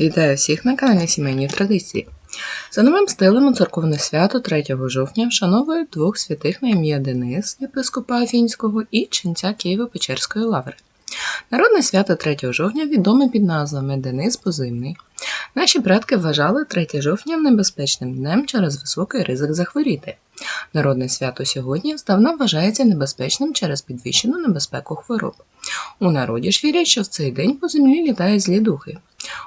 Вітаю всіх на каналі Сімейні Традиції. За новим стилем у церковне свято 3 жовтня вшановують двох святих на ім'я Денис, єпископа Афінського, і ченця Києво-Печерської лаври. Народне свято 3 жовтня відоме під назвами Денис Позимний. Наші предки вважали 3 жовтня небезпечним днем через високий ризик захворіти. Народне свято сьогодні здавна вважається небезпечним через підвищену небезпеку хвороб. У народі ж вірять, що в цей день по землі літають злі духи.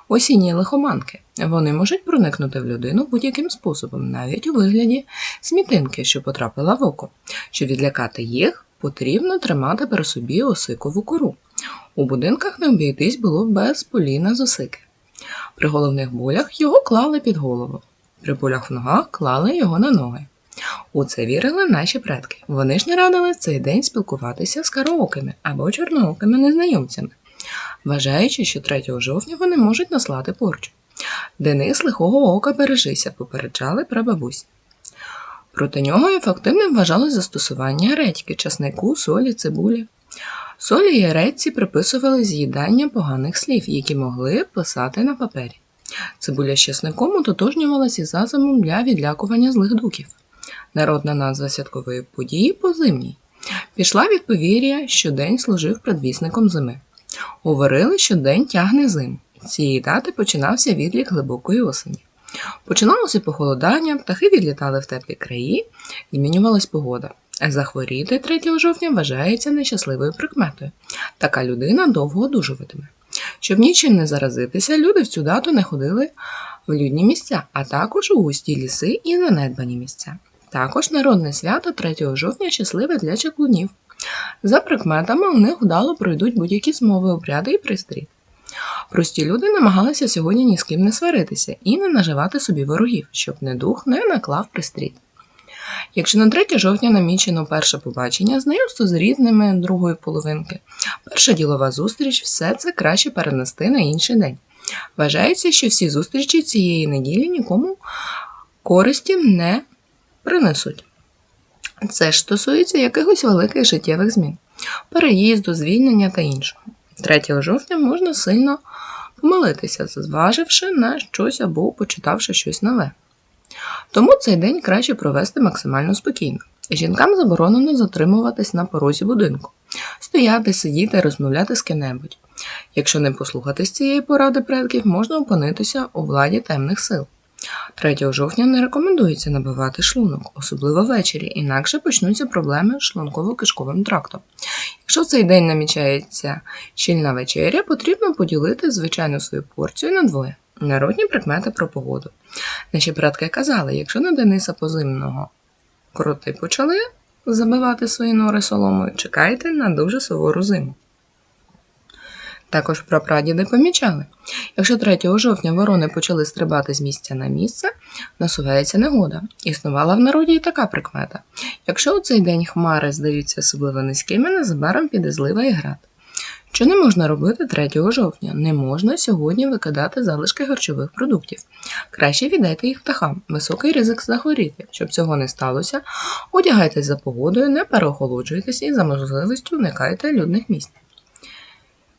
Осінні лихоманки. Вони можуть проникнути в людину будь-яким способом, навіть у вигляді смітинки, що потрапила в око. Щоб відлякати їх, потрібно тримати при собі осикову кору. У будинках не обійтись було без поліна з осики. При головних болях його клали під голову. При болях в ногах клали його на ноги. У це вірили наші предки. Вони ж не радили в цей день спілкуватися з караокими або чорноокими незнайомцями, вважаючи, що 3 жовтня вони можуть наслати порчу. Денис лихого ока бережися, попереджали прабабусі. Проти нього ефективним вважали застосування редьки, часнику, солі, цибулі. Солі і редьці приписували з'їдання поганих слів, які могли писати на папері. Цибуля з часником ототожнювалася із засобом для відлякування злих духів. Народна назва святкової події позимній. Пішла від повір'я, що день служив предвісником зими. Говорили, що день тягне зиму. З цієї дати починався відлік глибокої осені. Починалося похолодання, птахи відлітали в теплі краї, змінювалась погода. Захворіти 3 жовтня вважається нещасливою прикметою. Така людина довго одужуватиме. Щоб нічим не заразитися, люди в цю дату не ходили в людні місця, а також у густі ліси і занедбані місця. Також народне свято 3 жовтня щасливе для чаклунів. За прикметами у них вдало пройдуть будь-які змови, обряди і пристрій. Прості люди намагалися сьогодні ні з ким не сваритися і не наживати собі ворогів, щоб не дух не наклав пристрій. Якщо на 3 жовтня намічено перше побачення, знайомство з рідними другої половинки, перша ділова зустріч, все це краще перенести на інший день. Вважається, що всі зустрічі цієї неділі нікому користі не принесуть. Це ж стосується якихось великих життєвих змін, переїзду, звільнення та іншого. 3 жовтня можна сильно помилитися, зваживши на щось або почитавши щось нове. Тому цей день краще провести максимально спокійно. Жінкам заборонено затримуватись на порозі будинку, стояти, сидіти, розмовляти з ким-небудь. Якщо не послухатись цієї поради предків, можна опинитися у владі темних сил. 3 жовтня не рекомендується набивати шлунок, особливо ввечері, інакше почнуться проблеми з шлунково-кишковим трактом. Якщо в цей день намічається щільна вечеря, потрібно поділити звичайну свою порцію на двоє. Народні прикмети про погоду. Наші предки казали, якщо на Дениса позимного кроти почали забивати свої нори соломою, чекайте на дуже сувору зиму. Також прапрадіди помічали. Якщо 3 жовтня ворони почали стрибати з місця на місце, насувається негода. Існувала в народі і така прикмета. Якщо у цей день хмари здаються особливо низькими, незабаром піде злива і град. Що не можна робити 3 жовтня? Не можна сьогодні викидати залишки харчових продуктів. Краще віддайте їх птахам. Високий ризик захворіти. Щоб цього не сталося, одягайтесь за погодою, не переохолоджуйтесь і за можливістю уникайте людних місць.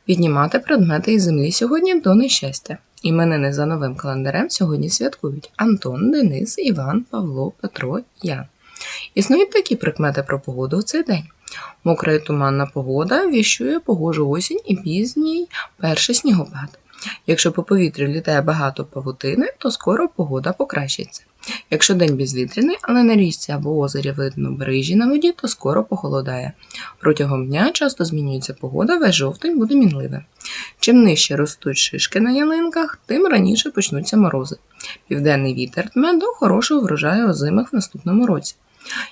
Піднімати предмети із землі сьогодні до нещастя. Іменини за новим календарем сьогодні святкують Антон, Денис, Іван, Павло, Петро, Ян. Існують такі прикмети про погоду в цей день. Мокра і туманна погода віщує погожу осінь і пізній перший снігопад. Якщо по повітрю літає багато павутини, то скоро погода покращиться. Якщо день безвітряний, але на річці або озері видно брижі на воді, то скоро похолодає. Протягом дня часто змінюється погода, весь жовтень буде мінливим. Чим нижче ростуть шишки на ялинках, тим раніше почнуться морози. Південний вітер тме до хорошого врожаю озимих в наступному році.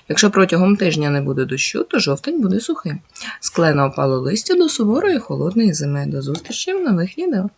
Якщо протягом тижня не буде дощу, то жовтень буде сухим. Склена опало листя до суворої холодної зими. До зустрічі в нових відео.